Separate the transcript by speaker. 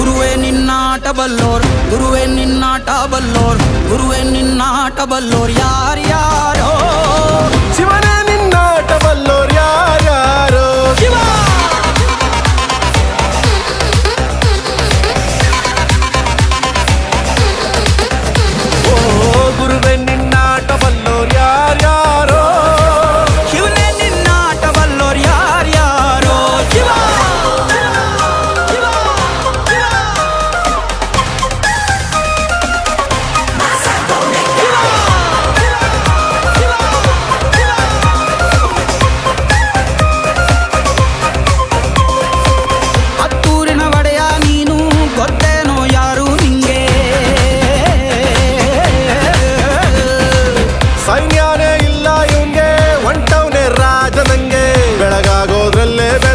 Speaker 1: குருவே நின்னாட்ட வல்லோர் குருவே நின்னாட்ட வல்லோர் குருவே நின்னாட்ட வல்லோர் யார் யார்
Speaker 2: ಅದರಲ್ಲೇ